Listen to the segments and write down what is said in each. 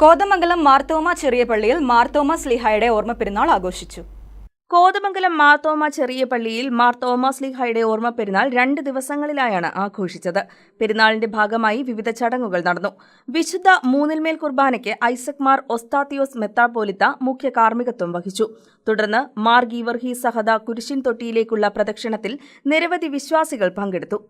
കോതമംഗലം മാർത്തോമ ചെറിയ പള്ളിയിൽ മാർത്തോമ സ്ലിഹായുടെ ഓർമ്മ പെരുന്നാൾ ആഘോഷിച്ചു. കോതമംഗലം മാർത്തോമ ചെറിയ പള്ളിയിൽ മാർ തോമസ് ലീഹായുടെ ഓർമ്മ പെരുന്നാൾ രണ്ട് ദിവസങ്ങളിലായാണ് ആഘോഷിച്ചത്. പെരുന്നാളിന്റെ ഭാഗമായി വിവിധ ചടങ്ങുകൾ നടന്നു. വിശുദ്ധ മൂന്നിൽമേൽ കുർബാനയ്ക്ക് ഐസക് മാർ ഒസ്താത്തിയോസ് മെത്താപ്പോലിത്ത മുഖ്യ കാർമ്മികത്വം വഹിച്ചു. തുടർന്ന് മാർ ഗീവർഹി സഹദ കുരിശിൻ തൊട്ടിയിലേക്കുള്ള പ്രദക്ഷിണത്തിൽ നിരവധി വിശ്വാസികൾ പങ്കെടുത്തു.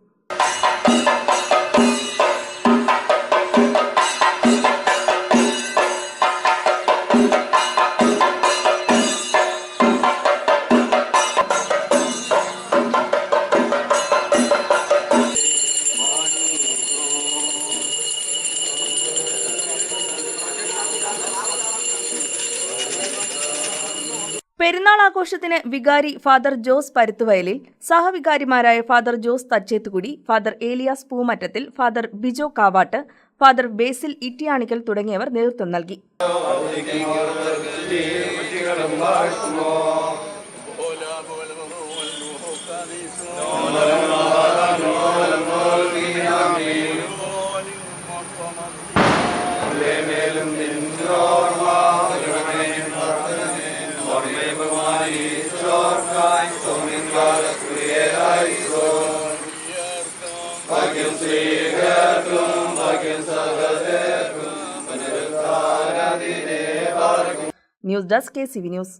പെരുന്നാൾ ആഘോഷത്തിന് വികാരി father Jose Paruthuvayalil സഹവികാരിമാരായ father Jose Thachethukudy father Elias Poomattathil father Bijo Kavattu father Basil Ittiyanickal തുടങ്ങിയവർ നേതൃത്വം നൽകി. news desk K C V news